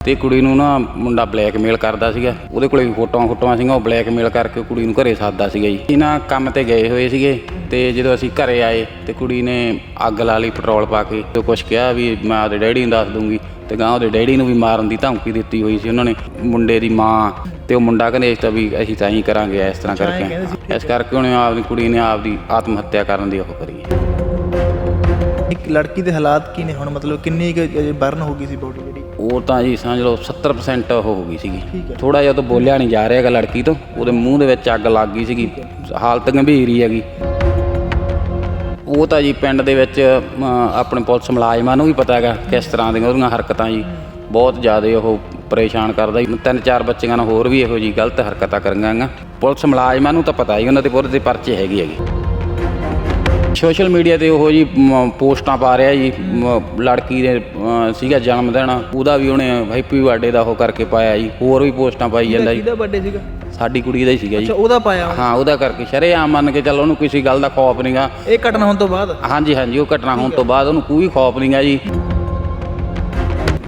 ਤੇ ਕੁੜੀ ਨੂੰ ਨਾ ਮੁੰਡਾ ਬਲੈਕਮੇਲ ਕਰਦਾ ਸੀਗਾ। ਉਹਦੇ ਕੋਲੇ ਵੀ ਫੋਟੋਆਂ ਫੋਟੋਆਂ ਸੀਗੀਆਂ ਉਹ ਬਲੈਕਮੇਲ ਕਰਕੇ ਕੁੜੀ ਨੂੰ ਘਰੇ ਸਾਦਾ ਸੀਗਾ ਜੀ। ਇਹਨਾਂ ਕੰਮ ਤੇ ਗਏ ਹੋਏ ਸੀਗੇ ਤੇ ਜਦੋਂ ਅਸੀਂ ਘਰੇ ਆਏ ਤੇ ਕੁੜੀ ਨੇ ਅੱਗ ਲਾ ਲਈ ਪੈਟਰੋਲ ਪਾ ਕੇ ਤੇ ਕੁਝ ਕਿਹਾ ਵੀ ਮੈਂ ਆਪਦੇ ਡੈਡੀ ਨੂੰ ਦੱਸ ਦੂੰਗੀ ਤੇ ਗਾਂ ਉਹਦੇ ਡੈਡੀ ਨੂੰ ਵੀ ਮਾਰਨ ਦੀ ਧਮਕੀ ਦਿੱਤੀ ਹੋਈ ਸੀ ਉਹਨਾਂ ਨੇ ਮੁੰਡੇ ਦੀ ਮਾਂ ਤੇ ਉਹ ਮੁੰਡਾ ਕਹਿੰਦੇ ਇਸ ਤਾਂ ਵੀ ਅਸੀਂ ਤਾਂ ਹੀ ਕਰਾਂਗੇ ਇਸ ਤਰ੍ਹਾਂ ਕਰਕੇ। ਇਸ ਕਰਕੇ ਉਹਨੇ ਆਪਦੀ ਕੁੜੀ ਨੇ ਆਪਦੀ ਆਤਮ ਹੱਤਿਆ ਕਰਨ ਦੀ ਉਹ ਕਰੀ। ਇੱਕ ਲੜਕੀ ਦੇ ਹਾਲਾਤ ਕੀ ਨੇ ਹੁਣ? ਮਤਲਬ ਕਿੰਨੀ ਬਰਨ ਹੋ ਗਈ ਸੀ ਬੋਡੀ ਜਿਹੜੀ? ਉਹ ਤਾਂ ਜੀ ਸਮਝ ਲਓ 70% ਉਹ ਹੋ ਗਈ ਸੀਗੀ। ਥੋੜਾ ਜਿਹਾ ਤਾਂ ਬੋਲਿਆ ਨਹੀਂ ਜਾ ਰਿਹਾਗਾ ਲੜਕੀ ਤੋਂ। ਉਹਦੇ ਮੂੰਹ ਦੇ ਵਿੱਚ ਅੱਗ ਲੱਗ ਗਈ ਸੀਗੀ। ਹਾਲਤ ਗੰਭੀਰ ਹੀ ਹੈਗੀ। ਉਹ ਤਾਂ ਜੀ ਪਿੰਡ ਦੇ ਵਿੱਚ ਆਪਣੇ ਪੁਲਿਸ ਮੁਲਾਜ਼ਮਾਂ ਨੂੰ ਵੀ ਪਤਾ ਹੈਗਾ ਕਿਸ ਤਰ੍ਹਾਂ ਦੀਆਂ ਉਹਦੀਆਂ ਹਰਕਤਾਂ ਜੀ। ਬਹੁਤ ਜ਼ਿਆਦਾ ਉਹ ਪਰੇਸ਼ਾਨ ਕਰਦਾ ਜੀ। ਤਿੰਨ ਚਾਰ ਬੱਚਿਆਂ ਨਾਲ ਹੋਰ ਵੀ ਇਹੋ ਜੀ ਗਲਤ ਹਰਕਤਾਂ ਕਰੀਆਂ ਗਾ ਪੁਲਿਸ ਮੁਲਾਜ਼ਮਾਂ ਨੂੰ ਤਾਂ ਪਤਾ ਹੀ ਉਹਨਾਂ ਦੇ ਪੁਰ ਦੇ ਪਰਚੇ ਹੈਗੇ ਹੈਗੇ। ਸੋਸ਼ਲ ਮੀਡੀਆ ਤੇ ਉਹ ਜੀ ਮ, ਪੋਸਟਾਂ ਪਾ ਰਿਹਾ ਜੀ ਮ, ਲੜਕੀ ਦੇ ਅ, ਸੀਗਾ ਜਨਮ ਦਿਨ ਉਹਦਾ ਵੀ ਉਹਨੇ ਹੈਪੀ ਬਰਥਡੇ ਦਾ ਉਹ ਕਰਕੇ ਪਾਇਆ ਜੀ ਹੋਰ ਵੀ ਪੋਸਟਾਂ ਪਾਈ ਜਾਂਦਾ ਜੀ। ਕਿਹਦਾ ਬਰਥਡੇ ਸੀਗਾ? ਸਾਡੀ ਕੁੜੀ ਦਾ ਹੀ ਸੀਗਾ ਜੀ। ਅੱਛਾ ਉਹਦਾ ਪਾਇਆ ਹਾਂ ਉਹਦਾ ਕਰਕੇ ਸ਼ਰੇਆਮ ਮੰਨ ਕੇ ਚੱਲ ਉਹਨੂੰ ਕਿਸੇ ਗੱਲ ਦਾ ਖੌਫ ਨਹੀਂਗਾ ਇਹ ਘਟਨਾ ਹੋਣ ਤੋਂ ਬਾਅਦ? ਹਾਂਜੀ ਹਾਂਜੀ ਉਹ ਘਟਨਾ ਹੋਣ ਤੋਂ ਬਾਅਦ ਉਹਨੂੰ ਕੋਈ ਖੌਫ ਨਹੀਂਗਾ ਜੀ।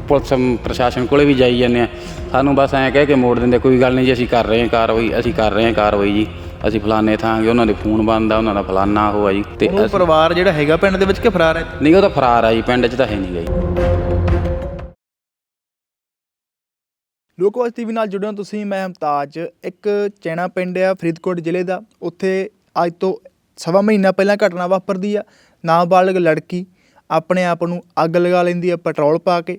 ਪੁਲਿਸ ਪ੍ਰਸ਼ਾਸਨ ਕੋਲੇ ਵੀ ਜਾਈ ਜਾਂਦੇ ਆ। ਸਾਨੂੰ ਬਸ ਐਂ ਕਹਿ ਕੇ ਮੋੜ ਦਿੰਦੇ ਕੋਈ ਗੱਲ ਨਹੀਂ ਜੀ ਅਸੀਂ ਕਰ ਰਹੇ ਹਾਂ ਕਾਰਵਾਈ ਅਸੀਂ ਕਰ ਰਹੇ ਹਾਂ ਕਾਰਵਾਈ ਜੀ। ਅਸੀਂ ਫਲਾਣੇ ਥਾਂ ਗਏ ਉਹਨਾਂ ਦੇ ਫੋਨ ਬੰਦ ਆ ਉਹਨਾਂ ਦਾ ਫਲਾਨਾ ਉਹ ਆ ਜੀ ਤੇ ਉਹ ਪਰਿਵਾਰ ਜਿਹੜਾ ਹੈਗਾ ਪਿੰਡ ਦੇ ਵਿੱਚ ਕਿ ਫਰਾਰ ਹੈ? ਨਹੀਂ ਉਹ ਤਾਂ ਫਰਾਰ ਆ ਜੀ ਪਿੰਡ 'ਚ ਤਾਂ ਹੈ ਨਹੀਂ ਗਈ ਲੋਕਵਾਸ ਟੀਵੀ ਨਾਲ ਜੁੜੇ ਹੋ ਤੁਸੀਂ ਮੈਂ ਹਮਤਾਜ। ਇੱਕ ਚੈਣਾ ਪਿੰਡ ਆ ਫਰੀਦਕੋਟ ਜ਼ਿਲ੍ਹੇ ਦਾ। ਉੱਥੇ ਅੱਜ ਤੋਂ ਸਵਾ ਮਹੀਨਾ ਪਹਿਲਾਂ ਘਟਨਾ ਵਾਪਰਦੀ ਆ। ਨਾਬਾਲਗ ਲੜਕੀ ਆਪਣੇ ਆਪ ਨੂੰ ਅੱਗ ਲਗਾ ਲੈਂਦੀ ਆ ਪੈਟਰੋਲ ਪਾ ਕੇ।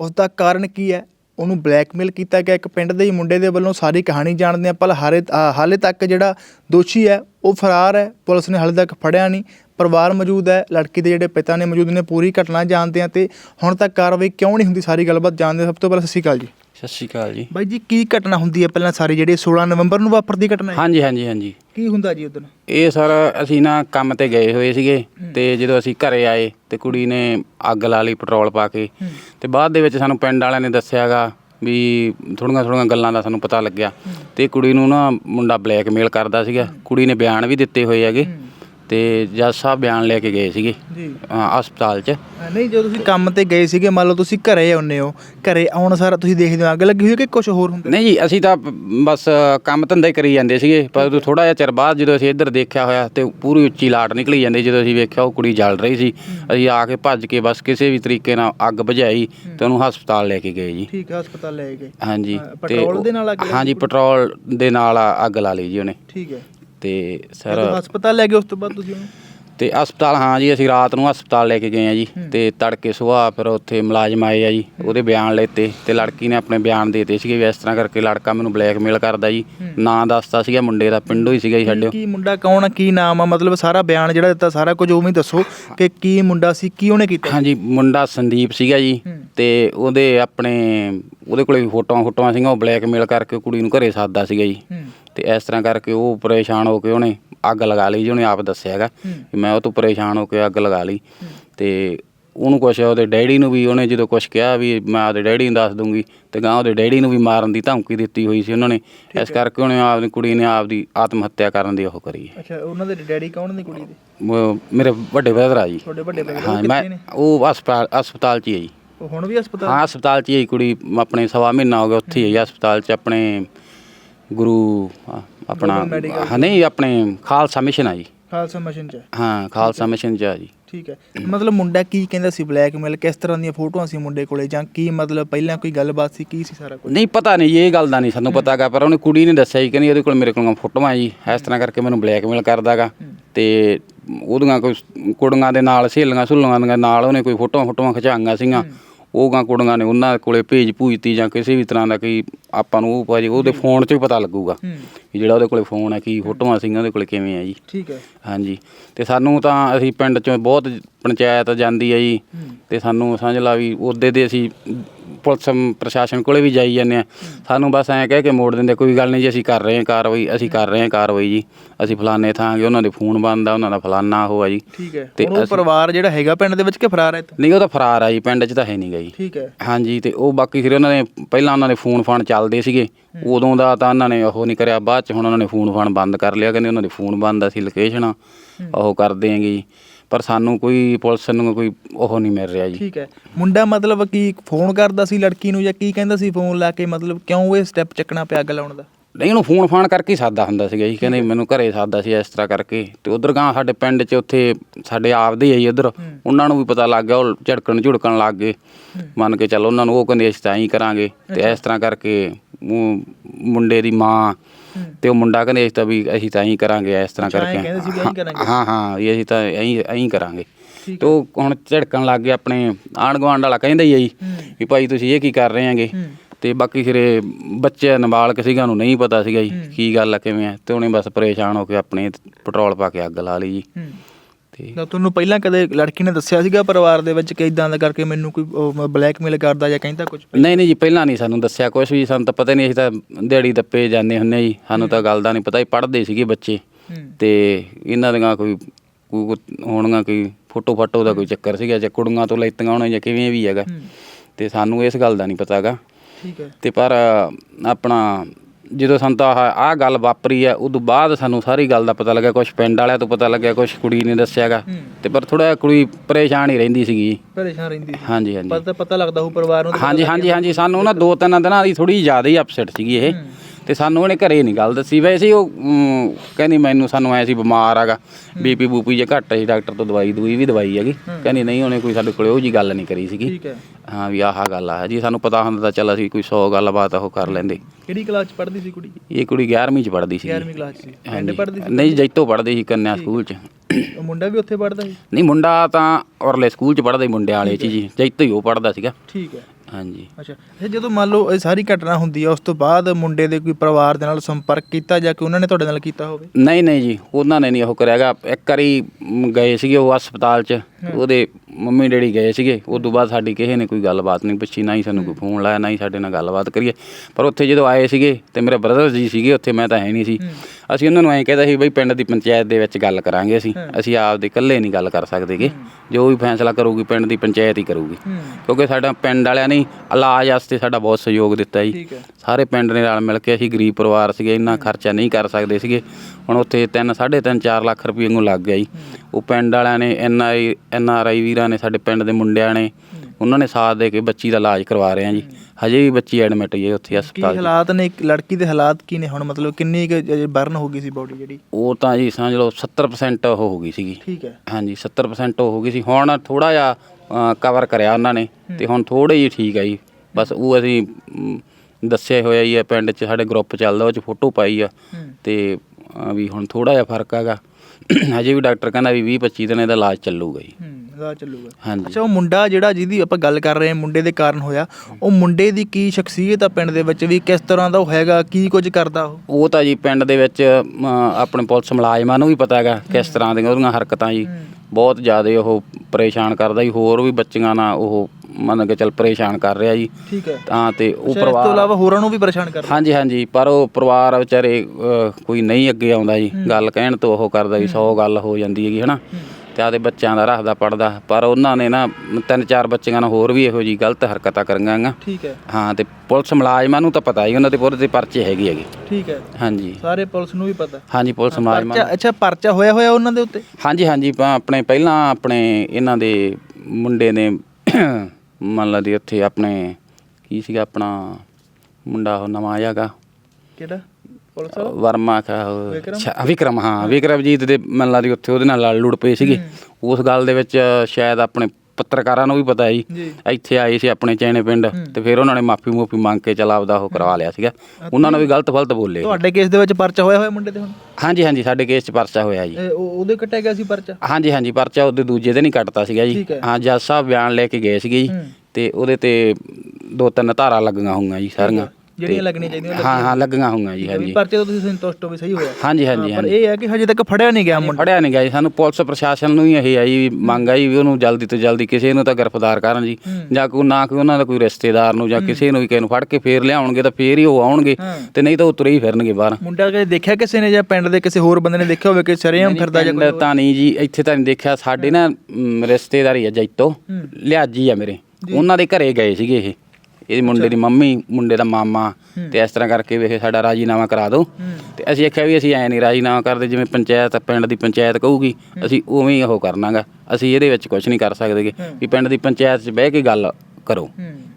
ਉਸ ਦਾ ਕਾਰਨ ਕੀ ਹੈ? ਉਹਨੂੰ ਬਲੈਕਮੇਲ ਕੀਤਾ ਗਿਆ। ਇੱਕ ਪਿੰਡ ਦੇ ਹੀ ਮੁੰਡੇ ਦੇ ਵੱਲੋਂ ਸਾਰੀ ਕਹਾਣੀ ਜਾਣਦੇ ਆ ਪਰ ਹਾਰੇ ਹਾਲੇ ਤੱਕ ਜਿਹੜਾ ਦੋਸ਼ੀ ਹੈ ਉਹ ਫਰਾਰ ਹੈ। ਪੁਲਿਸ ਨੇ ਹਾਲੇ ਤੱਕ ਫੜਿਆ ਨਹੀਂ। ਪਰਿਵਾਰ ਮੌਜੂਦ ਹੈ। ਲੜਕੀ ਦੇ ਜਿਹੜੇ ਪਿਤਾ ਨੇ ਮੌਜੂਦ ਨੇ ਪੂਰੀ ਘਟਨਾ ਜਾਣਦੇ ਆ ਤੇ ਹੁਣ ਤੱਕ ਕਾਰਵਾਈ ਕਿਉਂ ਨਹੀਂ ਹੁੰਦੀ ਸਾਰੀ ਗੱਲਬਾਤ ਜਾਣਦੇ। ਸਭ ਤੋਂ ਪਹਿਲਾਂ ਸਤਿ ਸ਼੍ਰੀ ਅਕਾਲ ਜੀ। ਸਤਿ ਸ਼੍ਰੀ ਅਕਾਲ ਜੀ। ਬਾਈ ਜੀ ਕੀ ਘਟਨਾ ਹੁੰਦੀ ਹੈ ਪਹਿਲਾਂ ਸਾਰੀ ਜਿਹੜੀ 16 ਨਵੰਬਰ ਨੂੰ ਵਾਪਰਦੀ ਘਟਨਾ ਹੈ? ਹਾਂਜੀ ਹਾਂਜੀ ਹਾਂਜੀ। ਕੀ ਹੁੰਦਾ ਜੀ ਉਦੋਂ ਇਹ ਸਰ ਅਸੀਂ ਨਾ ਕੰਮ ਤੇ ਗਏ ਹੋਏ ਸੀਗੇ ਤੇ ਜਦੋਂ ਅਸੀਂ ਘਰੇ ਆਏ ਤੇ ਕੁੜੀ ਨੇ ਅੱਗ ਲਾ ਲਈ ਪੈਟਰੋਲ ਪਾ ਕੇ ਤੇ ਬਾਅਦ ਦੇ ਵਿੱਚ ਸਾਨੂੰ ਪਿੰਡ ਵਾਲਿਆਂ ਨੇ ਦੱਸਿਆਗਾ ਵੀ ਥੋੜੀਆਂ ਥੋੜੀਆਂ ਗੱਲਾਂ ਦਾ ਸਾਨੂੰ ਪਤਾ ਲੱਗਿਆ। ਤੇ ਕੁੜੀ ਨੂੰ ਨਾ ਮੁੰਡਾ ਬਲੈਕਮੇਲ ਕਰਦਾ ਸੀਗਾ। ਕੁੜੀ ਨੇ ਬਿਆਨ ਵੀ ਦਿੱਤੇ ਹੋਏ ਹੈਗੇ। ਤੇ ਜੱਜ ਸਾਹਿਬ ਬਿਆਨ ਲੈ ਕੇ ਗਏ ਸੀਗੇ ਜੀ। ਹਸਪਤਾਲ 'ਚ। ਨਹੀਂ ਜਦੋਂ ਤੁਸੀਂ ਕੰਮ ਤੇ ਗਏ ਸੀਗੇ ਮੰਨ ਲਓ ਤੁਸੀਂ ਘਰੇ ਆਉਂਦੇ ਹੋ ਘਰੇ ਆਉਣ ਸਾਰਾ ਤੁਸੀਂ ਦੇਖਦੇ ਹੋ ਅੱਗ ਲੱਗੀ ਹੋਈ ਕਿ ਕੁਝ ਹੋਰ ਹੁੰਦਾ? ਨਹੀਂ ਜੀ ਅਸੀਂ ਤਾਂ ਬਸ ਕੰਮ ਧੰਦਾ ਹੀ ਕਰੀ ਜਾਂਦੇ ਸੀਗੇ ਪਰ ਥੋੜਾ ਜਿਹਾ ਚਿਰ ਬਾਅਦ ਜਦੋਂ ਅਸੀਂ ਇੱਧਰ ਦੇਖਿਆ ਹੋਇਆ ਤੇ ਪੂਰੀ ਉੱਚੀ ਲਾਟ ਨਿਕਲੀ ਜਾਂਦੀ ਜਦੋਂ ਅਸੀਂ ਵੇਖਿਆ ਉਹ ਕੁੜੀ ਜਲ ਰਹੀ ਸੀ ਅਸੀਂ ਆ ਕੇ ਭੱਜ ਕੇ ਬਸ ਕਿਸੇ ਵੀ ਤਰੀਕੇ ਨਾਲ ਅੱਗ ਬੁਝਾਈ ਤੇ ਉਹਨੂੰ ਹਸਪਤਾਲ ਲੈ ਕੇ ਗਏ ਜੀ। ਠੀਕ ਹੈ ਹਸਪਤਾਲ ਲੈ ਗਏ। ਹਾਂਜੀ ਪੈਟਰੋਲ ਦੇ ਨਾਲ ਅੱਗ ਹਾਂਜੀ ਪੈਟਰੋਲ ਦੇ ਨਾਲ ਅੱਗ ਲਾ ਲਈ ਜੀ ਉਹਨੇ। ਠੀਕ ਹੈ। ਤੇ ਸਰ ਜਦੋਂ ਹਸਪਤਾਲ ਲੈ ਗਏ ਉਸ ਤੋਂ ਬਾਅਦ ਤੁਸੀਂ ਉਹਨੂੰ ਤੇ ਹਸਪਤਾਲ ਹਾਂ ਜੀ ਅਸੀਂ ਰਾਤ ਨੂੰ ਹਸਪਤਾਲ ਲੈ ਕੇ ਗਏ ਆ ਜੀ। ਤੇ ਤੜਕੇ ਸੁਬਾਹ ਫਿਰ ਉੱਥੇ ਮੁਲਾਜ਼ਮ ਆਏ ਆ ਜੀ ਉਹਦੇ ਬਿਆਨ ਲੈਤੇ ਤੇ ਲੜਕੀ ਨੇ ਆਪਣੇ ਬਿਆਨ ਦੇਤੇ ਸੀਗੇ ਵੀ ਇਸ ਤਰ੍ਹਾਂ ਕਰਕੇ ਲੜਕਾ ਮੈਨੂੰ ਬਲੈਕਮੇਲ ਕਰਦਾ ਜੀ। ਨਾਂ ਦੱਸਦਾ ਸੀਗਾ ਮੁੰਡੇ ਦਾ ਪਿੰਡੋਂ ਹੀ ਸੀਗਾ ਜੀ ਸਾਡੇ। ਕੀ ਮੁੰਡਾ ਕੌਣ ਆ ਕੀ ਨਾਮ ਆ? ਮਤਲਬ ਸਾਰਾ ਬਿਆਨ ਜਿਹੜਾ ਦਿੱਤਾ ਸਾਰਾ ਕੁਝ ਉਵੇਂ ਹੀ ਦੱਸੋ ਕਿ ਕੀ ਮੁੰਡਾ ਸੀ ਕੀ ਉਹਨੇ ਕੀਤਾ? ਹਾਂਜੀ ਮੁੰਡਾ ਸੰਦੀਪ ਸੀਗਾ ਜੀ। ਤੇ ਉਹਦੇ ਆਪਣੇ ਉਹਦੇ ਕੋਲੇ ਵੀ ਫੋਟੋਆਂ ਫੋਟੋਆਂ ਸੀਗੀਆਂ ਉਹ ਬਲੈਕਮੇਲ ਕਰਕੇ ਕੁੜੀ ਨੂੰ ਘਰੇ ਸਾਦਾ ਸੀਗਾ ਜੀ। ਹੂੰ। ਤੇ ਇਸ ਤਰ੍ਹਾਂ ਕਰਕੇ ਉਹ ਪਰੇਸ਼ਾਨ ਹੋ ਕੇ ਉਹਨੇ ਅੱਗ ਲਗਾ ਲਈ ਜੀ ਉਹਨੇ ਆਪ ਦੱਸਿਆ ਹੈਗਾ ਵੀ ਮੈਂ ਉਹ ਤੋਂ ਪਰੇਸ਼ਾਨ ਹੋ ਕੇ ਅੱਗ ਲਗਾ ਲਈ। ਤੇ ਉਹਨੂੰ ਕੁਛ ਉਹਦੇ ਡੈਡੀ ਨੂੰ ਵੀ ਉਹਨੇ ਜਦੋਂ ਕੁਛ ਕਿਹਾ ਵੀ ਮੈਂ ਆਪਦੇ ਡੈਡੀ ਨੂੰ ਦੱਸ ਦੂੰਗੀ ਤੇ ਗਾਂ ਉਹਦੇ ਡੈਡੀ ਨੂੰ ਵੀ ਮਾਰਨ ਦੀ ਧਮਕੀ ਦਿੱਤੀ ਹੋਈ ਸੀ ਉਹਨਾਂ ਨੇ। ਇਸ ਕਰਕੇ ਉਹਨੇ ਆਪਦੀ ਕੁੜੀ ਨੇ ਆਪਦੀ ਆਤਮ ਹੱਤਿਆ ਕਰਨ ਦੀ ਉਹ ਕਰੀ ਹੈ। ਅੱਛਾ ਉਹਨਾਂ ਦੇ ਡੈਡੀ ਕੌਣ ਨੇ ਕੁੜੀ ਦੇ? ਮੇਰੇ ਵੱਡੇ ਬ੍ਰਦਰ ਆ ਜੀ। ਤੁਹਾਡੇ ਵੱਡੇ ਬ੍ਰਦਰ ਹਾਂ ਮੈਂ ਉਹ ਹਸਪਤਾਲ ਹਸਪਤਾਲ 'ਚ ਹੀ ਹੈ ਜੀ। ਉਹ ਹੁਣ ਵੀ ਹਸਪਤਾਲ? ਹਾਂ ਹਸਪਤਾਲ 'ਚ ਹੀ ਹੈ ਜੀ ਕੁੜੀ ਆਪਣੇ ਸਵਾ ਮਹੀਨਾ ਹੋ ਗਿਆ ਉੱਥੇ ਹੀ ਹੈ ਜੀ ਹਸਪਤਾਲ 'ਚ ਆਪਣੇ ਗੁਰੂ ਆਪਣਾ ਹਾਂ ਨਹੀਂ ਆਪਣੇ ਖਾਲਸਾ ਮਿਸ਼ਨ ਆ ਜੀ। ਖਾਲਸਾ ਮਸ਼ੀਨ ਚ। ਹੈ। ਹਾਂ। ਖਾਲਸਾ ਮਿਸ਼ਨ 'ਚ ਆ ਜੀ। ਠੀਕ ਹੈ। ਮਤਲਬ ਮੁੰਡਾ ਕੀ ਕਹਿੰਦਾ ਸੀ ਬਲੈਕਮੇਲ ਕਿਸ ਤਰ੍ਹਾਂ ਦੀਆਂ ਫੋਟੋਆਂ ਸੀ ਮੁੰਡੇ ਕੋਲੇ? ਜਾਂ ਕੀ ਮਤਲਬ ਪਹਿਲਾਂ ਕੋਈ ਗੱਲਬਾਤ ਸੀ? ਕੀ ਸੀ ਸਾਰਾ ਕੁਝ? ਨਹੀਂ ਪਤਾ ਨਹੀਂ ਜੀ, ਇਹ ਗੱਲ ਦਾ ਨਹੀਂ ਸਾਨੂੰ ਪਤਾਗਾ ਪਰ ਉਹਨੇ ਕੁੜੀ ਨੇ ਦੱਸਿਆ ਜੀ ਕਹਿੰਦੀ ਉਹਦੇ ਕੋਲ ਮੇਰੇ ਕੋਲ ਫੋਟੋਆਂ ਜੀ ਇਸ ਤਰ੍ਹਾਂ ਕਰਕੇ ਮੈਨੂੰ ਬਲੈਕਮੇਲ ਕਰਦਾਗਾ ਤੇ ਉਹਦੀਆਂ ਕੋਈ ਕੁੜੀਆਂ ਦੇ ਨਾਲ ਸਹੇਲੀਆਂ ਸੁਹਲੀਆਂ ਦੀਆਂ ਨਾਲ ਉਹਨੇ ਕੋਈ ਫੋਟੋਆਂ ਫੋਟੋਆਂ ਖਿਚਾਈਆਂ ਸੀਗੀਆਂ। ਉਹ ਗਾਂ ਕੁੜੀਆਂ ਨੇ ਉਹਨਾਂ ਕੋਲੇ ਭੇਜ ਭੂਜਤੀ ਜਾਂ ਕਿਸੇ ਵੀ ਤਰ੍ਹਾਂ ਦਾ ਕੋਈ ਆਪਾਂ ਨੂੰ ਉਹ ਭਾਜੀ ਉਹਦੇ ਫੋਨ 'ਚ ਹੀ ਪਤਾ ਲੱਗੂਗਾ ਵੀ ਜਿਹੜਾ ਉਹਦੇ ਕੋਲੇ ਫੋਨ ਹੈ ਕੀ ਫੋਟੋਆਂ ਸੀਗੀਆਂ ਉਹਦੇ ਕੋਲੇ ਕਿਵੇਂ ਆ ਜੀ। ਠੀਕ ਹੈ। ਹਾਂਜੀ। ਤੇ ਸਾਨੂੰ ਤਾਂ ਅਸੀਂ ਪਿੰਡ ਚੋਂ ਬਹੁਤ ਪੰਚਾਇਤ ਜਾਂਦੀ ਹੈ ਜੀ। ਤੇ ਸਾਨੂੰ ਸਮਝ ਲਾ ਵੀ ਉਹਦੇ ਦੇ ਅਸੀਂ ਪੁਲਿਸ ਪ੍ਰਸ਼ਾਸਨ ਕੋਲੇ ਵੀ ਜਾਈ ਜਾਂਦੇ ਆ ਸਾਨੂੰ ਬਸ ਐਂ ਕਹਿ ਕੇ ਮੋੜ ਦਿੰਦੇ ਕੋਈ ਗੱਲ ਨਹੀਂ ਜੀ ਅਸੀਂ ਕਰ ਰਹੇ ਹਾਂ ਕਾਰਵਾਈ ਅਸੀਂ ਕਰ ਰਹੇ ਹਾਂ ਕਾਰਵਾਈ ਜੀ। ਅਸੀਂ ਫਲਾਣੇ ਥਾਂ ਗਏ ਉਹਨਾਂ ਦੇ ਫੋਨ ਬੰਦ ਆ ਉਹਨਾਂ ਦਾ ਫਲਾਨਾ ਉਹ ਆ ਜੀ। ਠੀਕ ਹੈ। ਤੇ ਉਹ ਪਰਿਵਾਰ ਜਿਹੜਾ ਹੈਗਾ ਪਿੰਡ ਦੇ ਵਿੱਚ ਕਿ ਫਰਾਰ ਹੈ ਇੱਥੇ? ਨਹੀਂ ਉਹ ਤਾਂ ਫਰਾਰ ਆ ਜੀ ਪਿੰਡ 'ਚ ਤਾਂ ਹੈ ਨਹੀਂ ਗਾ ਜੀ। ਠੀਕ ਹੈ। ਹਾਂਜੀ ਤੇ ਉਹ ਬਾਕੀ ਫਿਰ ਉਹਨਾਂ ਨੇ ਪਹਿਲਾਂ ਉਹਨਾਂ ਦੇ ਫੋਨ ਫਾਨ ਚੱਲਦੇ ਸੀਗੇ। ਉਦੋਂ ਦਾ ਤਾਂ ਉਹਨਾਂ ਨੇ ਉਹ ਨਹੀਂ ਕਰਿਆ ਬਾਅਦ ਚ ਹੁਣ ਉਹਨਾਂ ਨੇ ਫੋਨ ਫਾਨ ਬੰਦ ਕਰ ਲਿਆ ਕਹਿੰਦੇ ਉਹਨਾਂ ਦੇ ਫੋਨ ਬੰਦ ਆ ਸੀ ਲੋਕੇਸ਼ਨ ਉਹ ਕਰਦੇ ਆਂਗੇ ਜੀ। ਪਰ ਸਾਨੂੰ ਕੋਈ ਪੁਲਿਸ ਨੂੰ ਕੋਈ ਉਹ ਨਹੀਂ ਮਿਲ ਰਿਹਾ ਜੀ। ਠੀਕ ਹੈ। ਮੁੰਡਾ ਮਤਲਬ ਕੀ ਫੋਨ ਕਰਦਾ ਸੀ ਲੜਕੀ ਨੂੰ ਜਾਂ ਕੀ ਕਹਿੰਦਾ ਸੀ ਫੋਨ ਲਾ ਕੇ? ਮਤਲਬ ਕਿਉਂ ਇਹ ਸਟੈਪ ਚੱਕਣਾ ਪਿਆ ਅੱਗ ਲਾਉਣ ਦਾ? ਨਹੀਂ ਉਹਨੂੰ ਫੋਨ ਫਾਨ ਕਰਕੇ ਸਾਦਾ ਹੁੰਦਾ ਸੀਗਾ ਜੀ। ਕਹਿੰਦੇ ਮੈਨੂੰ ਘਰੇ ਸਾਦਾ ਸੀ ਇਸ ਤਰ੍ਹਾਂ ਕਰਕੇ। ਤੇ ਉਧਰ ਗਾਂ ਸਾਡੇ ਪਿੰਡ 'ਚ ਉੱਥੇ ਸਾਡੇ ਆਪਦੇ ਹੀ ਆ ਜੀ ਉਧਰ। ਉਹਨਾਂ ਨੂੰ ਵੀ ਪਤਾ ਲੱਗ ਗਿਆ ਉਹ ਝੜਕਣ ਝੁੜਕਣ ਲੱਗ ਗਏ। ਮੰਨ ਕੇ ਚੱਲ ਉਹਨਾਂ ਨੂੰ ਉਹ ਕਹਿੰਦੇ ਅਸੀਂ ਤਾਂ ਹੀ ਕਰਾਂਗੇ। ਤੇ ਇਸ ਤਰ੍ਹਾਂ ਕਰਕੇ ਮੁੰਡੇ ਦੀ ਮਾਂ ਤੇ ਉਹ ਮੁੰਡਾ ਕਹਿੰਦੇ ਅਸੀਂ ਤਾਂ ਵੀ ਅਸੀਂ ਤਾਂ ਹੀ ਕਰਾਂਗੇ ਇਸ ਤਰ੍ਹਾਂ ਐਂ ਕਰਕੇ। ਐਂ। ਹਾਂ ਹਾਂ ਵੀ ਅਸੀਂ ਤਾਂ ਐਂ ਐਂ ਕਰਾਂਗੇ। ਤੇ ਉਹ ਹੁਣ ਝੜਕਣ ਲੱਗ ਗਏ ਆਪਣੇ ਆਂਢ ਗੁਆਂਢ ਵਾਲਾ ਕਹਿੰਦਾ ਹੀ ਆ ਜੀ ਵੀ ਭਾਈ ਤੁਸੀਂ ਇਹ ਕੀ ਕਰ ਰਹੇ ਆਂਗੇ ਤੇ ਬਾਕੀ ਫਿਰੇ ਬੱਚੇ ਨਾਬਾਲਗ ਸੀਗਾ ਨੂੰ ਨਹੀਂ ਪਤਾ ਸੀਗਾ ਜੀ ਕੀ ਗੱਲ ਆ ਕਿਵੇਂ ਆ। ਤੇ ਉਹਨੇ ਬਸ ਪਰੇਸ਼ਾਨ ਹੋ ਕੇ ਆਪਣੇ ਪੈਟਰੋਲ ਪਾ ਕੇ ਅੱਗ ਲਾ ਲਈ ਜੀ। ਤੇ ਤਾਂ ਤੁਹਾਨੂੰ ਪਹਿਲਾਂ ਕਦੇ ਲੜਕੀ ਨੇ ਦੱਸਿਆ ਸੀਗਾ ਪਰਿਵਾਰ ਦੇ ਵਿੱਚ ਕਿ ਇਦਾਂ ਦਾ ਕਰਕੇ ਮੈਨੂੰ ਕੋਈ ਬਲੈਕਮੇਲ ਕਰਦਾ ਜਾਂ ਕਹਿੰਦਾ ਕੁਝ ਨਹੀਂ ਨਹੀਂ ਜੀ ਪਹਿਲਾਂ ਨਹੀਂ ਸਾਨੂੰ ਦੱਸਿਆ ਕੁਝ ਵੀ ਸਾਨੂੰ ਤਾਂ ਪਤਾ ਨਹੀਂ ਅਸੀਂ ਤਾਂ ਦਿਹਾੜੀ ਦੱਪੇ ਜਾਂਦੇ ਹੁੰਨੇ ਜੀ। ਸਾਨੂੰ ਤਾਂ ਗੱਲ ਦਾ ਨਹੀਂ ਪਤਾ ਹੀ ਪੜ੍ਹਦੇ ਸੀਗੇ ਬੱਚੇ। ਤੇ ਇਹਨਾਂ ਦੀਆਂ ਕੋਈ ਕੋਈ ਹੋਣਗਾ ਕੋਈ ਫੋਟੋ ਫਾਟੋ ਦਾ ਕੋਈ ਚੱਕਰ ਸੀਗਾ ਜਾਂ ਕੁੜੀਆਂ ਤੋਂ ਲੈਤੀਆਂ ਹੋਣ ਜਾਂ ਕਿਵੇਂ ਵੀ ਹੈਗਾ। ਤੇ ਸਾਨੂੰ ਇਸ ਗੱਲ ਦਾ ਨਹੀਂ ਪਤਾ ਹੈਗਾ। ਠੀਕ ਹੈ। ਤੇ ਪਰ ਆਪਣਾ ਜਦੋਂ ਸਾਨੂੰ ਤਾਂ ਆਹ ਆਹ ਗੱਲ ਵਾਪਰੀ ਆ ਉਦੋਂ ਬਾਅਦ ਸਾਨੂੰ ਸਾਰੀ ਗੱਲ ਦਾ ਪਤਾ ਲੱਗਿਆ ਕੁਝ ਪਿੰਡ ਵਾਲਿਆਂ ਤੋਂ ਪਤਾ ਲੱਗਿਆ ਕੁਝ ਕੁੜੀ ਨੇ ਦੱਸਿਆਗਾ। ਤੇ ਪਰ ਥੋੜਾ ਕੁੜੀ ਪਰੇਸ਼ਾਨ ਹੀ ਰਹਿੰਦੀ ਸੀਗੀ। ਪਰੇਸ਼ਾਨ ਰਹਿੰਦੀ ਸੀ। ਹਾਂਜੀ ਹਾਂਜੀ। ਪਤਾ ਪਤਾ ਲੱਗਦਾ ਉਹ ਪਰਿਵਾਰ ਨੂੰ ਹਾਂਜੀ ਹਾਂਜੀ ਹਾਂਜੀ ਸਾਨੂੰ ਨਾ ਦੋ ਤਿੰਨ ਦਿਨਾਂ ਦੀ ਥੋੜੀ ਜ਼ਿਆਦਾ ਹੀ ਅਪਸੈਟ ਸੀਗੀ ਇਹ। ਤੇ ਸਾਨੂੰ ਉਹਨੇ ਘਰੇ ਨਹੀਂ ਗੱਲ ਦੱਸੀ। ਵੈਸੇ ਉਹ ਅਮ, ਕਹਿੰਦੀ ਮੈਨੂੰ ਸਾਨੂੰ ਐ ਸੀ ਬਿਮਾਰ ਆਗਾ। ਬੀਪੀ ਬੂਪੀ ਜੇ ਘੱਟ ਸੀ ਡਾਕਟਰ ਤੋਂ ਦਵਾਈ ਦੂਈ ਵੀ ਦਵਾਈ ਹੈਗੀ। ਕਹਿੰਦੀ ਨਹੀਂ ਉਹਨੇ ਕੋਈ ਸਾਡੇ ਕੋਲੇ ਉਹ ਜੀ ਗੱਲ ਨਹੀਂ ਕਰੀ ਸੀਗੀ। ਠੀਕ ਹੈ। ਹਾਂ ਵੀ ਆਹ ਗੱਲ ਆ। ਜੀ ਸਾਨੂੰ ਪਤਾ ਹੁੰਦਾ ਤਾਂ ਚੱਲ ਅਸੀਂ ਕੋਈ 100 ਗੱਲਬਾਤ ਉਹ ਕਰ ਲੈਂਦੇ। ਕਿਹੜੀ ਕਲਾਸ ਚ ਪੜ੍ਹਦੀ ਸੀ ਕੁੜੀ? ਇਹ ਕੁੜੀ 11ਵੀਂ ਚ ਪੜ੍ਹਦੀ ਸੀ 11ਵੀਂ ਕਲਾਸ ਚ। ਸੀ ਪਿੰਡ ਪੜ੍ਹਦੀ ਨਹੀਂ ਜੈਤੋ ਪੜ੍ਹਦੀ ਸੀ ਕੰਨਿਆ ਸਕੂਲ ਚ। ਸੀ ਉਹ ਮੁੰਡਾ ਵੀ ਉੱਥੇ ਪੜ੍ਹਦਾ ਸੀ? ਨਹੀਂ ਮੁੰਡਾ ਤਾਂ ਔਰਲੇ ਸਕੂਲ ਚ ਪੜ੍ਹਦਾ ਸੀ ਮੁੰਡਿਆਂ ਵਾਲੇ ਚ ਜੀ। ਜੈਤੋ ਹੀ ਉਹ ਪੜ੍ਹਦਾ ਸੀਗਾ। ਠੀਕ ਹੈ। ਹਾਂਜੀ। ਅੱਛਾ। ਇਹ ਜਦੋਂ ਮੰਨ ਲਓ ਇਹ ਸਾਰੀ ਘਟਨਾ ਹੁੰਦੀ ਹੈ ਉਸ ਤੋਂ ਬਾਅਦ ਮੁੰਡੇ ਦੇ ਕੋਈ ਪਰਿਵਾਰ ਦੇ ਨਾਲ ਸੰਪਰਕ ਕੀਤਾ ਜਾਂ ਕਿ ਉਹਨਾਂ ਨੇ ਤੁਹਾਡੇ ਨਾਲ ਕੀਤਾ ਹੋਵੇ? ਨਹੀਂ ਨਹੀਂ ਜੀ। ਉਹਨਾਂ ਨੇ ਨਹੀਂ ਉਹ ਕਰਿਆਗਾ ਇੱਕ ਵਾਰੀ ਗਏ ਸੀਗੇ ਉਹ ਹਸਪਤਾਲ 'ਚ। ਉਹਦੇ ਮੰਮੀ ਡੈਡੀ ਗਏ ਸੀਗੇ ਉਸ ਤੋਂ ਬਾਅਦ ਸਾਡੀ ਕਿਸੇ ਨੇ ਕੋਈ ਗੱਲਬਾਤ ਨਹੀਂ ਪੁੱਛੀ ਨਾ ਹੀ ਸਾਨੂੰ ਕੋਈ ਫੋਨ ਲਾਇਆ ਨਾ ਹੀ ਸਾਡੇ ਨਾਲ ਗੱਲਬਾਤ ਕਰੀਏ ਪਰ ਉੱਥੇ ਜਦੋਂ ਆਏ ਸੀਗੇ ਤੇ ਮੇਰੇ ਬ੍ਰਦਰ ਜੀ ਸੀਗੇ ਉੱਥੇ ਮੈਂ ਤਾਂ ਹੈ ਨਹੀਂ ਸੀ। ਅਸੀਂ ਉਹਨਾਂ ਨੂੰ ਐਂ ਕਹਿੰਦਾ ਸੀ ਬਈ ਪਿੰਡ ਦੀ ਪੰਚਾਇਤ ਦੇ ਵਿੱਚ ਗੱਲ ਕਰਾਂਗੇ ਅਸੀਂ। ਅਸੀਂ ਆਪਦੇ ਇਕੱਲੇ ਨਹੀਂ ਗੱਲ ਕਰ ਸਕਦੇਗੇ ਜੋ ਵੀ ਫੈਸਲਾ ਕਰੂਗੀ ਪਿੰਡ ਦੀ ਪੰਚਾਇਤ ਹੀ ਕਰੂਗੀ। ਕਿਉਂਕਿ ਸਾਡਾ ਪਿੰਡ ਵਾਲਿਆਂ ਨੇ ਇਲਾਜ ਵਾਸਤੇ ਸਾਡਾ ਬਹੁਤ ਸਹਿਯੋਗ ਦਿੱਤਾ ਜੀ। ਸਾਰੇ ਪਿੰਡ ਨੇ ਰਲ ਮਿਲ ਕੇ ਅਸੀਂ ਗਰੀਬ ਪਰਿਵਾਰ ਸੀਗੇ ਇੰਨਾ ਖਰਚਾ ਨਹੀਂ ਕਰ ਸਕਦੇ ਸੀਗੇ। ਹੁਣ ਉੱਥੇ 3 3.5 4 ਲੱਖ ਰੁਪਏ ਨੂੰ ਲੱਗ ਗਿਆ ਜੀ। ਉਹ ਪਿੰਡ ਵਾਲਿਆਂ ਨੇ ਐਨ ਆਈ ਐਨ ਆਰ ਆਈ ਵੀਰਾਂ ਨੇ ਸਾਡੇ ਪਿੰਡ ਦੇ ਮੁੰਡਿਆਂ ਨੇ ਉਹਨਾਂ ਨੇ ਸਾਥ ਦੇ ਕੇ ਬੱਚੀ ਦਾ ਇਲਾਜ ਕਰਵਾ ਰਹੇ ਆ ਜੀ। ਹਜੇ ਵੀ ਬੱਚੀ ਐਡਮਿਟ ਹੈ ਉੱਥੇ ਕੀ ਹਸਪਤਾਲ 'ਚ। ਹਾਲਾਤ ਨੇ? ਇੱਕ ਲੜਕੀ ਦੇ ਹਾਲਾਤ ਕੀ ਨੇ ਹੁਣ? ਮਤਲਬ ਕਿੰਨੀ ਕੁ ਬਰਨ ਹੋ ਗਈ ਸੀ ਬੋਡੀ ਜਿਹੜੀ? ਉਹ ਤਾਂ ਜੀ ਸਮਝ ਲਓ 70% ਉਹ ਹੋ ਗਈ ਸੀਗੀ। ਠੀਕ ਹੈ। ਹਾਂਜੀ 70% ਉਹ ਹੋ ਗਈ ਸੀ। ਹੁਣ ਥੋੜਾ ਜਿਹਾ ਕਵਰ ਕਰਿਆ ਉਹਨਾਂ ਨੇ ਤੇ ਹੁਣ ਥੋੜੇ ਜਿਹੀ ਠੀਕ ਹੈ ਜੀ। ਬਸ ਉਹ ਅਸੀਂ ਦੱਸਿਆ ਹੋਇਆ ਹੀ ਹੈ ਪਿੰਡ 'ਚ ਸਾਡੇ ਗਰੁੱਪ ਚੱਲਦਾ ਉਹ 'ਚ ਫੋਟੋ ਪਾਈ ਆ। ਤੇ ਅ, ਵੀ ਹੁਣ ਥੋੜਾ ਜਿਹਾ ਫ਼ਰਕ ਹੈਗਾ। ਹਜੇ ਵੀ ਡਾਕਟਰ ਕਹਿੰਦਾ ਵੀ 20 25 ਦਿਨ ਇਹਦਾ ਇਲਾਜ ਚੱਲੂਗਾ ਜੀ। ਹੂੰ ਚੱਲੂਗਾ। ਹਾਂਜੀ। ਅੱਛਾ ਉਹ ਮੁੰਡਾ ਜਿਹੜਾ ਜਿਹਦੀ ਆਪਾਂ ਗੱਲ ਕਰ ਰਹੇ ਹਾਂ ਮੁੰਡੇ ਦੇ ਕਾਰਨ ਹੋਇਆ ਉਹ ਮੁੰਡੇ ਦੀ ਕੀ ਸ਼ਖਸੀਅਤ ਆ ਪਿੰਡ ਦੇ ਵਿੱਚ ਵੀ ਕਿਸ ਤਰ੍ਹਾਂ ਦਾ ਉਹ ਹੈਗਾ ਕੀ ਕੁਝ ਕਰਦਾ ਉਹ? ਉਹ ਤਾਂ ਜੀ ਪਿੰਡ ਦੇ ਵਿੱਚ ਆਪਣੇ ਪੁਲਿਸ ਮੁਲਾਜ਼ਮਾਂ ਨੂੰ ਵੀ ਪਤਾ ਹੈਗਾ ਕਿਸ ਤਰ੍ਹਾਂ ਦੀਆਂ ਉਹਦੀਆਂ ਹਰਕਤਾਂ ਜੀ। ਬਹੁਤ ਜ਼ਿਆਦਾ ਉਹ ਪਰੇਸ਼ਾਨ ਕਰਦਾ ਜੀ ਹੋਰ ਵੀ ਬੱਚੀਆਂ ਨਾਲ ਉਹ ਮੰਨ ਕੇ ਚੱਲ ਪਰੇਸ਼ਾਨ ਕਰ ਰਿਹਾ ਜੀ। ਠੀਕ ਹੈ। ਤਾਂ ਤੇ ਉਹ ਇਸ ਤੋਂ ਪਰਿਵਾਰ ਇਲਾਵਾ ਹੋਰਾਂ ਨੂੰ ਵੀ ਪਰੇਸ਼ਾਨ ਕਰਦਾ ਹਾਂਜੀ ਹਾਂਜੀ ਪਰ ਉਹ ਪਰਿਵਾਰ ਵਿਚਾਰੇ ਅਹ, ਕੋਈ ਨਹੀਂ ਅੱਗੇ ਆਉਂਦਾ ਜੀ। ਗੱਲ ਕਹਿਣ ਤੋਂ ਉਹ ਕਰਦਾ ਵੀ 100 ਗੱਲ ਹੋ ਜਾਂਦੀ ਹੈਗੀ ਹਨਾ? ਤੇ ਆਦੇ ਬੱਚਿਆਂ ਦਾ ਰੱਖਦਾ ਪੜਦਾ ਪਰ ਉਹਨਾਂ ਨੇ ਨਾ ਤਿੰਨ ਚਾਰ ਬੱਚਿਆਂ ਨਾਲ ਹੋਰ ਵੀ ਇਹੋ ਜੀ ਗਲਤ ਹਰਕਤਾਂ ਕਰੀਆਂ ਗਾ ਠੀਕ ਹੈ। ਹਾਂ ਤੇ ਪੁਲਿਸ ਮੁਲਾਜ਼ਮਾਂ ਨੂੰ ਤਾਂ ਪਤਾ ਹੀ ਉਹਨਾਂ ਦੇ ਤੇ ਪਰਚੇ ਹੈਗੇ ਹੈਗੇ। ਠੀਕ ਹੈ। ਹਾਂਜੀ। ਸਾਰੇ ਪੁਲਿਸ ਨੂੰ ਵੀ ਪਤਾ। ਹਾਂਜੀ ਪੁਲਿਸ ਮੁਲਾਜ਼ਮਾਂ ਪਰਚਾ ਅੱਛਾ ਪਰਚਾ ਹੋਇਆ ਹੋਇਆ ਉਹਨਾਂ ਦੇ ਉੱਤੇ? ਹਾਂਜੀ ਹਾਂਜੀ ਆਪਣੇ ਪਹਿਲਾਂ ਆਪਣੇ ਇਹਨਾਂ ਦੇ ਮੁੰਡੇ ਨੇ ਮੰਨ ਲਾ ਦੀ ਉੱਥੇ ਆਪਣੇ ਕੀ ਸੀਗਾ ਆਪਣਾ ਮੁੰਡਾ ਉਹ ਨਵਾਂ ਆਇਆਗਾ ਕਿਹੜਾ? ਪੁਲਿਸ ਵਰਮਾ ਕਾ ਉਹ-? ਅੱਛਾ, ਵਿਕਰਮ ਹਾਂ ਵਿਕਰਮਜੀਤ ਦੇ ਮੰਨ ਲਾ ਦੀ ਉੱਥੇ ਉਹਦੇ ਨਾਲ ਲੜ ਲੁੜ ਪਏ ਸੀਗੇ। ਉਸ ਗੱਲ ਦੇ ਵਿੱਚ ਸ਼ਾਇਦ ਆਪਣੇ ਪੱਤਰਕਾਰਾਂ ਨੂੰ ਵੀ ਪਤਾ ਹੈ ਜੀ। ਜੀ ਇੱਥੇ ਆਏ ਸੀ ਆਪਣੇ ਚੈਣੇ ਪਿੰਡ ਤੇ ਫਿਰ ਉਹਨਾਂ ਨੇ ਮਾਫੀ ਮੂਫੀ ਮੰਗ ਕੇ ਚਲਾ ਆਪਦਾ ਉਹ ਕਰਵਾ ਲਿਆ ਸੀਗਾ। ਉਹਨਾਂ ਨੂੰ ਵੀ ਗਲਤ ਫਲਤ ਬੋਲੇ ਤੁਹਾਡੇ ਕੇਸ ਦੇ ਵਿੱਚ ਪਰਚਾ ਹੋਇਆ ਹੋਇਆ ਮੁੰਡੇ ਤੇ ਹੁਣ? ਹਾਂਜੀ ਹਾਂਜੀ ਸਾਡੇ ਕੇਸ 'ਚ ਪਰਚਾ ਹੋਇਆ ਜੀ। ਇਹ ਉਹ- ਉਹਦੇ ਕੱਟਿਆ ਗਿਆ ਸੀ ਪਰਚਾ? ਹਾਂਜੀ ਹਾਂਜੀ ਪਰਚਾ ਉਹਦੇ ਦੂਜੇ ਤੇ ਨਹੀਂ ਕੱਟਤਾ ਸੀਗਾ ਜੀ। ਠੀਕ ਹੈ। ਹਾਂ ਜੱਜ ਸਾਹਿਬ ਬਿਆਨ ਲੈ ਕੇ ਗਏ ਸੀਗੇ ਜੀ ਹੂੰ। ਤੇ ਉਹਦੇ ਤੇ ਦੋ ਤਿੰਨ ਧਾਰਾ ਲੱਗੀਆਂ ਹੋਈਆਂ ਜੀ ਸਾਰੀਆਂ। ਜਿਹੜੀਆਂ ਲੱਗਣੀਆਂ ਚਾਹੀਦੀਆਂ ਹਾਂ ਹਾਂ ਲੱਗੀਆਂ ਹੋਈਆਂ ਜੀ ਹਾਂਜੀ ਪਰਚੇ ਤੋਂ ਤੁਸੀਂ ਸੰਤੁਸ਼ਟ ਹੋ ਵੀ ਸਹੀ ਹੋਇਆ। ਹਾਂਜੀ ਹਾਂਜੀ ਪਰ ਇਹ ਹੈ ਕਿ ਹਜੇ ਤੱਕ ਫੜਿਆ ਨਹੀਂ ਗਿਆ ਮੁੰਡਾ। ਫੜਿਆ ਨਹੀਂ ਗਿਆ ਜੀ। ਸਾਨੂੰ ਪੁਲਿਸ ਪ੍ਰਸ਼ਾਸਨ ਨੂੰ ਹੀ ਇਹ ਆਈ ਮੰਗ ਆਈ ਵੀ ਉਹਨੂੰ ਜਲਦੀ ਤੋਂ ਜਲਦੀ ਕਿਸੇ ਨੂੰ ਤਾਂ ਗ੍ਰਿਫਤਾਰ ਕਰਨ ਜੀ। ਜਾਂ ਕੋਈ ਨਾ ਕੋਈ ਉਹਨਾਂ ਦਾ ਕੋਈ ਰਿਸ਼ਤੇਦਾਰ ਨੂੰ ਜਾਂ ਕਿਸੇ ਨੂੰ ਵੀ ਕਿਸੇ ਨੂੰ ਫੜ ਕੇ ਫੇਰ ਲਿਆਉਣਗੇ ਤਾਂ ਫੇਰ ਹੀ ਉਹ ਆਉਣਗੇ। ਤੇ ਨਹੀਂ ਤਾਂ ਉਹ ਤੁਰੇ ਹੀ ਫਿਰਨਗੇ ਬਾਹਰ। ਮੁੰਡਾ ਕਦੇ ਦੇਖਿਆ ਕਿਸੇ ਨੇ ਜਾਂ ਪਿੰਡ ਦੇ ਕਿਸੇ ਹੋਰ ਬੰਦੇ ਨੇ ਦੇਖਿਆ ਹੋਵੇ ਕਿ ਸਰੇਆਮ ਫਿਰਦਾ ਜਾਂ ਪਿੰਡ ਤਾਂ ਨਹੀਂ ਜੀ ਇੱਥੇ ਤਾਂ ਨਹੀਂ ਦੇਖਿਆ। ਸਾਡੇ ਨਾ ਰਿਸ਼ਤੇਦਾਰੀ ਆ ਜੈਤੋ। ਲਿਆਜੀ ਆ ਮੇਰੇ। ਉਹਨਾਂ ਦੇ ਘਰੇ ਗਏ ਸੀਗੇ ਇਹ। ਇਹਦੀ ਮੁੰਡੇ ਦੀ ਮੰਮੀ ਮੁੰਡੇ ਦਾ ਮਾਮਾ ਤੇ ਇਸ ਤਰ੍ਹਾਂ ਕਰਕੇ ਵੇਖੇ ਸਾਡਾ ਰਾਜੀਨਾਮਾ ਕਰਾ ਦਿਓ। ਤੇ ਅਸੀਂ ਆਖਿਆ ਵੀ ਅਸੀਂ ਐ ਨਹੀਂ ਰਾਜੀਨਾਮਾ ਕਰਦੇ ਜਿਵੇਂ ਪੰਚਾਇਤ ਪਿੰਡ ਦੀ ਪੰਚਾਇਤ ਕਹੂਗੀ ਅਸੀਂ ਉਵੇਂ ਹੀ ਉਹ ਕਰਨਾਗਾ। ਅਸੀਂ ਇਹਦੇ ਵਿੱਚ ਕੁਝ ਨਹੀਂ ਕਰ ਸਕਦੇਗੇ ਵੀ ਪਿੰਡ ਦੀ ਪੰਚਾਇਤ 'ਚ ਬਹਿ ਕੇ ਗੱਲ ਕਰੋ।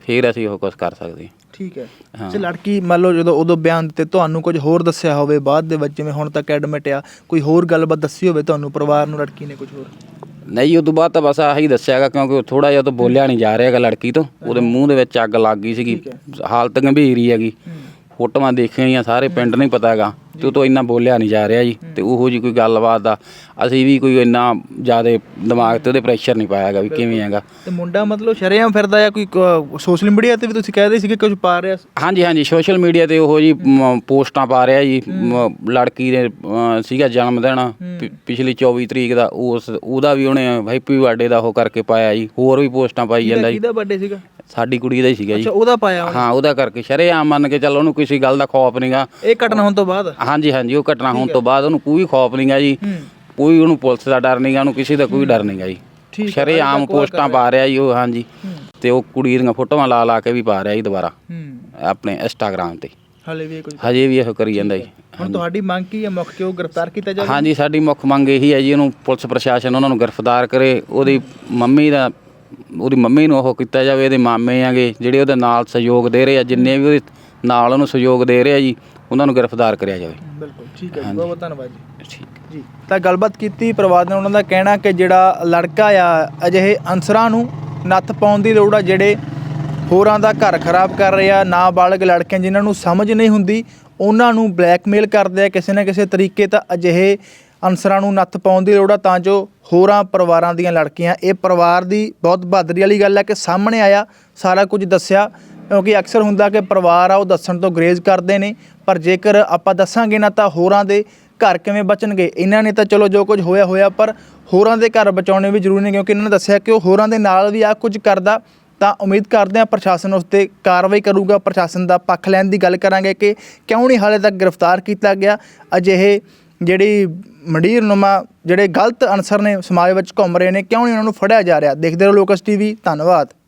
ਫਿਰ ਅਸੀਂ ਉਹ ਕੁਝ ਕਰ ਸਕਦੇ ਠੀਕ ਹੈ। ਤੇ ਲੜਕੀ ਮੰਨ ਲਓ ਜਦੋਂ ਉਦੋਂ ਬਿਆਨ ਦਿੱਤੇ ਤੁਹਾਨੂੰ ਕੁਝ ਹੋਰ ਦੱਸਿਆ ਹੋਵੇ ਬਾਅਦ ਦੇ ਵਿੱਚ ਜਿਵੇਂ ਹੁਣ ਤੱਕ ਐਡਮਿਟ ਆ ਕੋਈ ਹੋਰ ਗੱਲਬਾਤ ਦੱਸੀ ਹੋਵੇ ਤੁਹਾਨੂੰ ਪਰਿਵਾਰ ਨੂੰ ਲੜਕੀ ਨੇ ਕੁਝ ਹੋਰ? ਨਹੀਂ ਉਦੋਂ ਬਾਅਦ ਤਾਂ ਬਸ ਆਹੀ ਦੱਸਿਆਗਾ ਕਿਉਂਕਿ ਥੋੜਾ ਜਿਹਾ ਤਾਂ ਬੋਲਿਆ ਨਹੀਂ ਜਾ ਰਿਹਾਗਾ ਲੜਕੀ ਤੋਂ। ਉਹਦੇ ਮੂੰਹ ਦੇ ਵਿੱਚ ਅੱਗ ਲੱਗ ਗਈ ਸੀਗੀ ਹਾਲਤ ਗੰਭੀਰ ਹੀ ਹੈਗੀ। ਫੋਟੋਆਂ ਦੇਖੀਆਂ ਸਾਰੇ ਪਿੰਡ ਨੂੰ ਹੀ ਪਤਾ ਹੈਗਾ। ਤੇ ਉਹ ਤੋਂ ਇੰਨਾ ਬੋਲਿਆ ਨਹੀਂ ਜਾ ਰਿਹਾ ਜੀ। ਤੇ ਉਹੋ ਜੀ ਕੋਈ ਗੱਲਬਾਤ ਦਾ ਅਸੀਂ ਵੀ ਕੋਈ ਇੰਨਾ ਜ਼ਿਆਦਾ ਦਿਮਾਗ ਤੇ ਉਹਦੇ ਪ੍ਰੈਸ਼ਰ ਨਹੀਂ ਪਾਇਆਗਾ ਵੀ ਕਿਵੇਂ ਹੈਗਾ। ਤੇ ਮੁੰਡਾ ਮਤਲਬ ਸ਼ਰੇਆਮ ਫਿਰਦਾ ਆ ਕੋਈ ਸੋਸ਼ਲ ਮੀਡੀਆ ਤੇ ਵੀ ਤੁਸੀਂ ਕਹਿ ਰਹੇ ਸੀਗੇ ਕੁਝ ਪਾ ਰਿਹਾ ਹਾਂਜੀ ਹਾਂਜੀ ਸੋਸ਼ਲ ਮੀਡੀਆ ਤੇ ਉਹੋ ਜੀ ਪੋਸਟਾਂ ਪਾ ਰਿਹਾ ਜੀ। ਲੜਕੀ ਦੇ ਸੀਗਾ ਜਨਮ ਦਿਨ। ਪਿਛਲੀ 24 ਤਰੀਕ ਦਾ ਉਸ ਉਹਦਾ ਵੀ ਉਹਨੇ ਹੈਪੀ ਬਰਥਡੇ ਦਾ ਉਹ ਕਰਕੇ ਪਾਇਆ ਜੀ। ਹੋਰ ਵੀ ਪੋਸਟਾਂ ਪਾਈ ਜਾਂਦਾ ਜੀ। ਕਿਹਦਾ ਬਰਥਡੇ ਸੀਗਾ? ਸਾਡੀ ਕੁੜੀ ਦਾ ਹੀ ਸੀਗਾ ਜੀ। ਅੱਛਾ ਉਹਦਾ ਪਾਇਆ ਉਹਨੇ। ਹਾਂ ਉਹਦਾ ਕਰਕੇ। ਸ਼ਰੇਆਮ ਮੰਨ ਕੇ ਚੱਲ ਉਹਨੂੰ ਕਿਸੇ ਗੱਲ ਦਾ ਖੌਫ ਨਹੀਂਗਾ ਇਹ ਘਟਨਾ ਹੋਣ ਤੋਂ ਬਾਅਦ? ਹਾਂਜੀ ਹਾਂਜੀ ਉਹ ਘਟਨਾ ਹੋਣ ਤੋਂ ਬਾਅਦ ਉਹਨੂੰ ਕੋਈ ਖੌਫ ਨਹੀਂਗਾ ਜੀ। ਹੂੰ। ਕੋਈ ਉਹਨੂੰ ਪੁਲਿਸ ਦਾ ਡਰ ਨਹੀਂਗਾ ਉਹਨੂੰ ਕਿਸੇ ਦਾ ਕੋਈ ਡਰ ਨਹੀਂਗਾ ਜੀ। ਠੀਕ ਹੈ, ਸ਼ਰੇਆਮ ਪੋਸਟਾਂ ਪਾ ਰਿਹਾ। ਜੀ ਉਹ ਹਾਂਜੀ। ਤੇ ਉਹ ਕੁੜੀ ਦੀਆਂ ਫੋਟੋਆਂ ਲਾ ਲਾ ਕੇ ਵੀ ਪਾ ਰਿਹਾ ਜੀ ਦੁਬਾਰਾ। ਹੂੰ। ਆਪਣੇ ਇੰਸਟਾਗ੍ਰਾਮ ਤੇ। ਹਾਲੇ ਵੀ ਇਹ ਕੁਝ ਹਜੇ ਵੀ ਇਹੋ ਕਰੀ ਜਾਂਦਾ ਜੀ। ਹੁਣ ਤੁਹਾਡੀ ਮੰਗ ਕੀ ਹੈ? ਮੁੱਖ ਕਿਉਂ ਗ੍ਰਿਫਤਾਰ ਕੀਤਾ ਜਾਵੇ? ਹਾਂਜੀ ਸਾਡੀ ਮੁੱਖ ਮੰਗ ਇਹੀ ਹੈ ਜੀ ਉਹਨੂੰ ਪੁਲਿਸ ਪ੍ਰਸ਼ਾਸਨ ਉਹਨਾਂ ਨੂੰ ਗ੍ਰਿਫਤਾਰ ਕਰੇ। ਉਹਦੀ ਮੰਮੀ ਦਾ ਉਹਦੀ ਮੰਮੀ ਨੂੰ ਉਹ ਕੀਤਾ ਜਾਵੇ ਇਹਦੇ ਮਾਮੇ ਆਗੇ ਜਿਹੜੇ ਉਹਦੇ ਨਾਲ ਸਹਿਯੋਗ ਦੇ ਰਹੇ ਆ ਜਿੰਨੇ ਵੀ ਉਹਦੇ ਨਾਲ ਉਹਨੂੰ ਸਹਿਯੋਗ ਦੇ ਰਹੇ ਆ ਜੀ ਉਹਨਾਂ ਨੂੰ ਗ੍ਰਿਫਤਾਰ ਕਰਿਆ ਜਾਵੇ। ਬਿਲਕੁਲ ਠੀਕ ਹੈ ਜੀ ਬਹੁਤ ਬਹੁਤ ਧੰਨਵਾਦ ਜੀ। ਠੀਕ ਜੀ ਤਾਂ ਗੱਲਬਾਤ ਕੀਤੀ ਪਰਿਵਾਰ ਨੇ ਉਹਨਾਂ ਦਾ ਕਹਿਣਾ ਕਿ ਜਿਹੜਾ ਲੜਕਾ ਆ ਅਜਿਹੇ ਅਨਸਰਾਂ ਨੂੰ ਨੱਥ ਪਾਉਣ ਦੀ ਲੋੜ ਆ ਜਿਹੜੇ ਹੋਰਾਂ ਦਾ ਘਰ ਖਰਾਬ ਕਰ ਰਹੇ ਆ ਨਾਬਾਲਗ ਲੜਕਿਆਂ ਜਿਨ੍ਹਾਂ ਨੂੰ ਸਮਝ ਨਹੀਂ ਹੁੰਦੀ ਉਹਨਾਂ ਨੂੰ ਬਲੈਕਮੇਲ ਕਰਦੇ ਆ ਕਿਸੇ ਨਾ ਕਿਸੇ ਤਰੀਕੇ ਤਾਂ ਅਜਿਹੇ ਅਨਸਰਾਂ ਨੂੰ ਨੱਥ ਪਾਉਣ ਦੀ ਲੋੜ ਆ ਤਾਂ ਜੋ ਹੋਰਾਂ ਪਰਿਵਾਰਾਂ ਦੀਆਂ ਲੜਕੀਆਂ। ਇਹ ਪਰਿਵਾਰ ਦੀ ਬਹੁਤ ਬਹਾਦਰੀ ਵਾਲੀ ਗੱਲ ਹੈ ਕਿ ਸਾਹਮਣੇ ਆਇਆ, ਸਾਰਾ ਕੁਝ ਦੱਸਿਆ। ਕਿਉਂਕਿ ਅਕਸਰ ਹੁੰਦਾ ਕਿ ਪਰਿਵਾਰ ਆ, ਉਹ ਦੱਸਣ ਤੋਂ ਗਰੇਜ਼ ਕਰਦੇ ਨੇ। ਪਰ ਜੇਕਰ ਆਪਾਂ ਦੱਸਾਂਗੇ ਨਾ ਤਾਂ ਹੋਰਾਂ ਦੇ ਘਰ ਕਿਵੇਂ ਬਚਣਗੇ? ਇਹਨਾਂ ਨੇ ਤਾਂ ਚਲੋ ਜੋ ਕੁਝ ਹੋਇਆ ਹੋਇਆ, ਪਰ ਹੋਰਾਂ ਦੇ ਘਰ ਬਚਾਉਣੇ ਵੀ ਜ਼ਰੂਰੀ ਨੇ, ਕਿਉਂਕਿ ਇਹਨਾਂ ਨੇ ਦੱਸਿਆ ਕਿ ਉਹ ਹੋਰਾਂ ਦੇ ਨਾਲ ਵੀ ਆ ਕੁਝ ਕਰਦਾ। ਤਾਂ ਉਮੀਦ ਕਰਦੇ ਹਾਂ ਪ੍ਰਸ਼ਾਸਨ ਉਸ ਤੇ ਕਾਰਵਾਈ ਕਰੂਗਾ। ਪ੍ਰਸ਼ਾਸਨ ਦਾ ਪੱਖ ਲੈਣ ਦੀ ਗੱਲ ਕਰਾਂਗੇ ਕਿ ਕਿਉਂ ਨਹੀਂ ਹਾਲੇ ਤੱਕ ਗ੍ਰਿਫਤਾਰ ਕੀਤਾ ਗਿਆ। ਅਜਿਹੇ ਜਿਹੜੀ ਮੰਡੀਰ ਨੁਮਾ, ਜਿਹੜੇ ਗਲਤ ਅਨਸਰ ਨੇ ਸਮਾਜ ਵਿੱਚ ਘੁੰਮ ਰਹੇ ਨੇ, ਕਿਉਂ ਨਹੀਂ ਉਹਨਾਂ ਨੂੰ ਫੜਿਆ ਜਾ ਰਿਹਾ? ਦੇਖਦੇ ਰਹੋ ਲੋਕਸ ਟੀਵੀ, ਧੰਨਵਾਦ।